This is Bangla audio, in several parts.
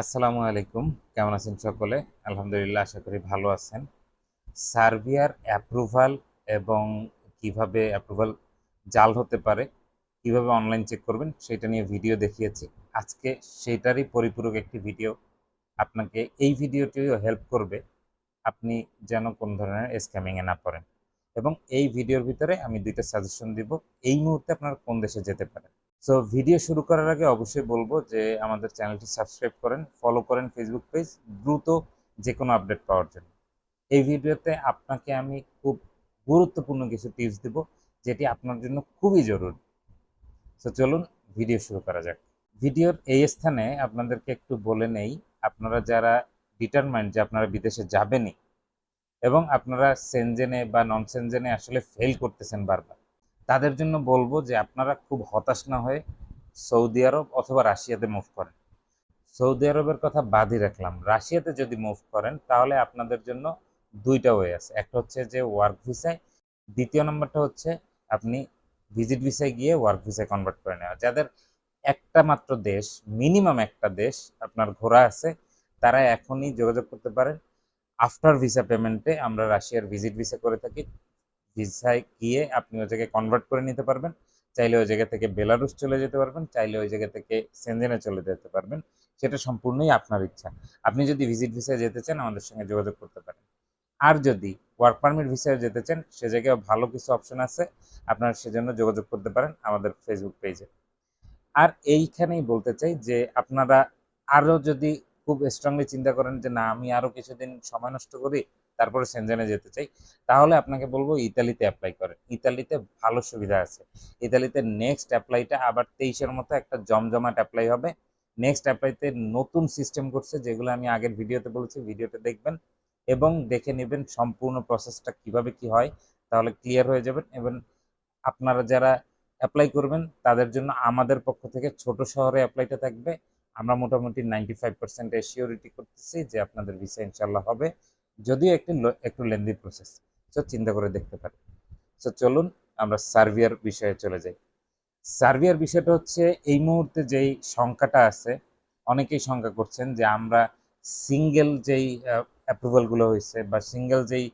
আসসালামু আলাইকুম। কেমন আছেন সকলে? আলহামদুলিল্লাহ, আশা করি ভালো আছেন। সার্বিয়ার অ্যাপ্রুভাল এবং কীভাবে অ্যাপ্রুভাল জাল হতে পারে, কীভাবে অনলাইন চেক করবেন, সেটা নিয়ে ভিডিও দেখিয়েছি। আজকে সেটারই পরিপূরক একটি ভিডিও আপনাকে এই ভিডিওটিও হেল্প করবে, আপনি যেন কোন ধরনের স্ক্যামিংয়ে না পড়েন। এবং এই ভিডিওর ভিতরে আমি দুইটা সাজেশন দিব, এই মুহূর্তে আপনারা কোন দেশে যেতে পারেন? সো ভিডিও শুরু করার আগে অবশ্যই বলব যে আমাদের চ্যানেলটি সাবস্ক্রাইব করেন ফলো করেন ফেসবুক পেজ দ্রুত যে কোনো আপডেট পাওয়ার জন্য। এই ভিডিওতে আপনাকে আমি খুব গুরুত্বপূর্ণ কিছু টিপস দিব, যেটি আপনার জন্য খুবই জরুরি। সো চলুন ভিডিও শুরু করা যাক। ভিডিওর এই স্থানে আপনাদেরকে একটু বলে নেই, আপনারা যারা ডিটারমাইন্ড যে আপনারা বিদেশে যাবেনই, এবং আপনারা সেনজেনে বা নন সেনজেনে আসলে ফেল করতেছেন বারবার তাদের জন্য বলব যে আপনারা খুব হতাশ না হয়ে সৌদি আরব অথবা রাশিয়াতে মুভ করেন। সৌদি আরবের কথা বাদই রাখলাম। রাশিয়াতে যদি মুভ করেন, তাহলে আপনাদের জন্য দুইটা ওয়ে আছে। একটা হচ্ছে যে ওয়ার্ক ভিসায় দ্বিতীয় নম্বরটা হচ্ছে আপনি ভিজিট ভিসায় গিয়ে ওয়ার্ক ভিসায় কনভার্ট করে নেওয়া। যাদের একটা মাত্র দেশ মিনিমাম একটা দেশ আপনার ঘোরা আছে, তারা এখনই যোগাযোগ করতে পারেন। আফটার ভিসা পেমেন্টে আমরা রাশিয়ার ভিজিট ভিসা করে থাকি। ভিসায় গিয়ে আপনি ওই জায়গায় কনভার্ট করে নিতে পারবেন। চাইলে ওই জায়গা থেকে বেলারুস চলে যেতে পারবেন, চাইলে ওই জায়গা থেকে সেনজেনে চলে যেতে পারবেন। সেটা সম্পূর্ণই আপনার ইচ্ছা। আপনি যদি ভিজিট ভিসায় যেতে চান, আমাদের সঙ্গে যোগাযোগ করতে পারেন। আর যদি ওয়ার্ক পারমিট ভিসায় যেতে চান, সে জায়গায় ভালো কিছু অপশন আছে। আপনারা সেজন্য যোগাযোগ করতে পারেন আমাদের ফেসবুক পেজে আর এইখানেই বলতে চাই যে, আপনারা আরও যদি খুব স্ট্রংলি চিন্তা করেন যে, না, আমি আরও কিছুদিন সময় নষ্ট করি তারপরে সেনজেনে যেতে চাই, তাহলে আপনাকে বলব ইতালিতে অ্যাপ্লাই করেন। ইতালিতে ভালো সুবিধা আছে। ইতালিতে নেক্সট অ্যাপ্লাইটা আবার তেইশের মতো একটা জমজমাট অ্যাপ্লাই হবে। নেক্সট অ্যাপ্লাইতে নতুন সিস্টেম করছে, যেগুলো আমি আগের ভিডিওতে বলেছি, ভিডিওতে দেখবেন এবং দেখে নেবেন সম্পূর্ণ প্রসেসটা কীভাবে কি হয়, তাহলে ক্লিয়ার হয়ে যাবেন। এবং আপনারা যারা অ্যাপ্লাই করবেন, তাদের জন্য আমাদের পক্ষ থেকে ছোট শহরে অ্যাপ্লাইটা থাকবে। আমরা মোটামুটি নাইনটি ফাইভ পার্সেন্ট এসিওরিটি করতেছি যে আপনাদের ভিসা ইনশাল্লাহ হবে। যদিও একটি একটু লেন্দি প্রসেস সো চিন্তা করে দেখতে পারেন। সো চলুন আমরা সার্বিয়ার বিষয়ে চলে যাই। সার্বিয়ার বিষয়টা হচ্ছে, এই মুহূর্তে যেই সংখ্যাটা আছে, অনেকেই শঙ্কা করছেন যে আমরা সিঙ্গেল যেই অ্যাপ্রুভালগুলো হয়েছে বা সিঙ্গেল যেই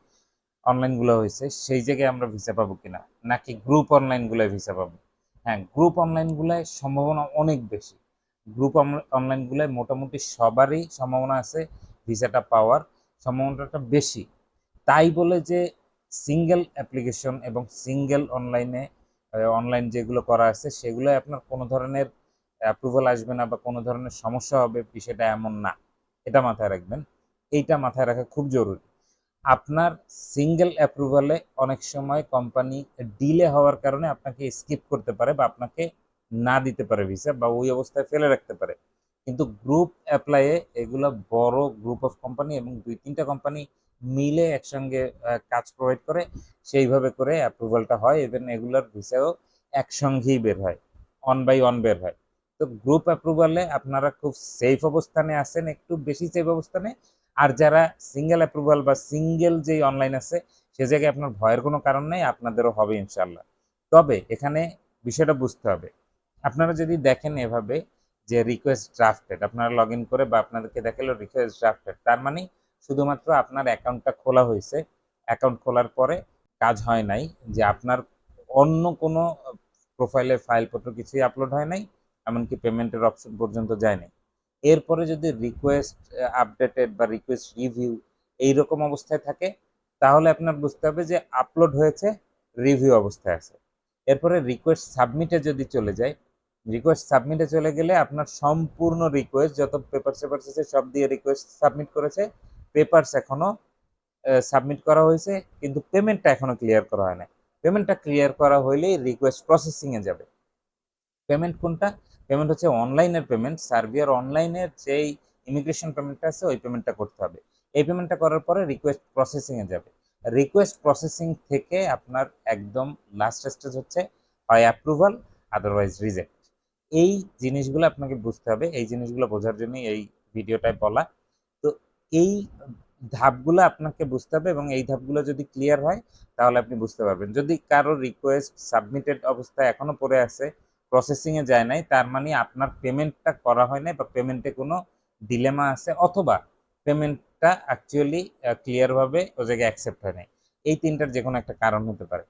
অনলাইনগুলো হয়েছে, সেই জায়গায় আমরা ভিসা পাবো কিনা? নাকি গ্রুপ অনলাইনগুলোয় ভিসা পাবো? হ্যাঁ গ্রুপ অনলাইনগুলোয় সম্ভাবনা অনেক বেশি। গ্রুপ অনলাইনগুলোয় মোটামুটি সবারই সম্ভাবনা আছে ভিসাটা পাওয়ার। সম্ভাবনাটা বেশি। তাই বলে যে সিঙ্গেল অ্যাপ্লিকেশন এবং সিঙ্গেল অনলাইনে অনলাইন যেগুলো করা আছে সেগুলো আপনার কোনো ধরনের অ্যাপ্রুভাল আসবে না বা কোনো ধরনের সমস্যা হবে বিষয়টা এমন না। এটা মাথায় রাখবেন। এইটা মাথায় রাখা খুব জরুরি। আপনার সিঙ্গেল অ্যাপ্রুভালে অনেক সময় কোম্পানি ডিলে হওয়ার কারণে আপনাকে স্কিপ করতে পারে বা আপনাকে না দিতে পারে ভিসা বা ওই অবস্থায় ফেলে রাখতে পারে। কিন্তু গ্রুপ অ্যাপ্লাইয়ে এগুলো বড় গ্রুপ অফ কোম্পানি এবং দুই তিনটা কোম্পানি মিলে একসঙ্গে কাজ প্রোভাইড করে, সেইভাবে করে অ্যাপ্রুভালটা হয়। এবং এগুলোর ভিসাও একসঙ্গেই বের হয় অন বাই অন বের হয়। তো গ্রুপ অ্যাপ্রুভালে আপনারা খুব সেফ অবস্থানে আছেন, একটু বেশি সেফ অবস্থানে। আর যারা সিঙ্গেল অ্যাপ্রুভাল বা সিঙ্গেল যেই অনলাইন আছে, সে জায়গায় আপনার ভয়ের কোনো কারণ নেই, আপনাদেরও হবে ইনশাল্লাহ তবে এখানে বিষয়টা বুঝতে হবে। আপনারা যদি দেখেন এভাবে যে রিকোয়েস্ট ড্রাফটেড আপনারা লগ করে বা আপনাদেরকে দেখাল রিকোয়েস্ট ড্রাফটেড তার মানে শুধুমাত্র আপনার অ্যাকাউন্টটা খোলা হয়েছে। অ্যাকাউন্ট খোলার পরে কাজ হয় নাই যে আপনার অন্য কোনো প্রোফাইলে ফাইলপত্র কিছুই আপলোড হয় নাই, এমনকি পেমেন্টের অপশন পর্যন্ত যায় নাই। এরপরে যদি রিকোয়েস্ট আপডেটেড বা রিকোয়েস্ট রিভিউ এইরকম অবস্থায় থাকে, তাহলে আপনার বুঝতে হবে যে আপলোড হয়েছে রিভিউ অবস্থায় আছে। এরপরে রিকোয়েস্ট সাবমিটে যদি চলে যায় রিকোয়েস্ট সাবমিটে চলে গেলে আপনার সম্পূর্ণ রিকোয়েস্ট যত পেপার সেপার্স আছে সব দিয়ে রিকোয়েস্ট সাবমিট করেছে পেপারস এখনও সাবমিট করা হয়েছে, কিন্তু পেমেন্টটা এখনও ক্লিয়ার করা হয় না পেমেন্টটা ক্লিয়ার করা হইলেই রিকোয়েস্ট প্রসেসিংয়ে যাবে। পেমেন্ট কোনটা? পেমেন্ট হচ্ছে অনলাইনের পেমেন্ট সার্বিয়ার অনলাইনের যেই ইমিগ্রেশন পেমেন্টটা আছে, ওই পেমেন্টটা করতে হবে। এই পেমেন্টটা করার পরে রিকোয়েস্ট প্রসেসিংয়ে যাবে। রিকোয়েস্ট প্রসেসিং থেকে আপনার একদম লাস্ট স্টেজ হচ্ছে হয় অ্যাপ্রুভাল আদারওয়াইজ রিজেক্ট এই জিনিসগুলো আপনাকে বুঝতে হবে, এই জিনিসগুলো বোঝার জন্যই এই ভিডিওটায় বলা। তো এই ধাপগুলো আপনাকে বুঝতে হবে এবং এই ধাপগুলো যদি ক্লিয়ার হয়, তাহলে আপনি বুঝতে পারবেন। যদি কারও রিকোয়েস্ট সাবমিটেড অবস্থায় এখনও পড়ে আছে প্রসেসিংয়ে যায় নাই, তার মানে আপনার পেমেন্টটা করা হয় নাই বা পেমেন্টে কোনো ডিলেমা আছে, অথবা পেমেন্টটা অ্যাকচুয়ালি ক্লিয়ারভাবে ও জায়গায় অ্যাকসেপ্ট হয় নাই। এই তিনটার যে কোনো একটা কারণ হতে পারে।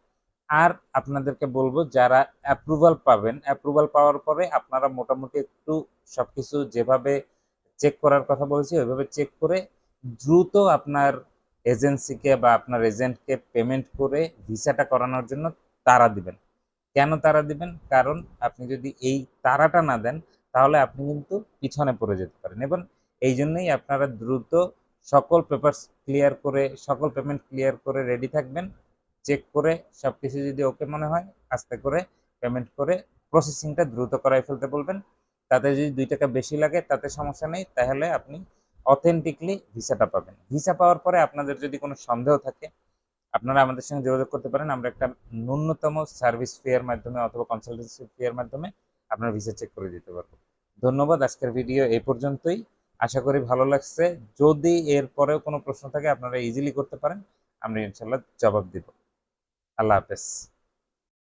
আর আপনাদেরকে বলব, যারা অ্যাপ্রুভাল পাবেন অ্যাপ্রুভাল পাওয়ার পরে আপনারা মোটামুটি একটু সবকিছু যেভাবে চেক করার কথা বলছি, ওইভাবে চেক করে দ্রুত আপনার এজেন্সিকে বা আপনার এজেন্টকে পেমেন্ট করে ভিসাটা করানোর জন্য তারা দিবেন। কেন তারা দিবেন? কারণ আপনি যদি এই তারাটা না দেন, তাহলে আপনি কিন্তু পিছনে পড়ে যেতে পারেন এবং এই জন্যই আপনারা দ্রুত সকল পেপার ক্লিয়ার করে, সকল পেমেন্ট ক্লিয়ার করে রেডি থাকবেন। চেক করে সব কিছু যদি ওকে মনে হয়, আস্তে করে পেমেন্ট করে প্রসেসিংটা দ্রুত করাই ফেলতে বলবেন। তাতে যদি দুই টাকা বেশি লাগে, তাতে সমস্যা নেই। তাহলে আপনি অথেন্টিকলি ভিসাটা পাবেন। ভিসা পাওয়ার পরে আপনাদের যদি কোনো সন্দেহ থাকে, আপনারা আমাদের সঙ্গে যোগাযোগ করতে পারেন। আমরা একটা ন্যূনতম সার্ভিস ফিয়ার মাধ্যমে অথবা কনসালটেন্সি ফিয়ার মাধ্যমে আপনার ভিসা চেক করে দিতে পারব। ধন্যবাদ, আজকের ভিডিও এই পর্যন্তই। আশা করি ভালো লাগছে। যদি এরপরেও কোনো প্রশ্ন থাকে, আপনারা ইজিলি করতে পারেন। আমরা ইনশাল্লাহ জবাব দিব। আল্লাহ হাফেজ।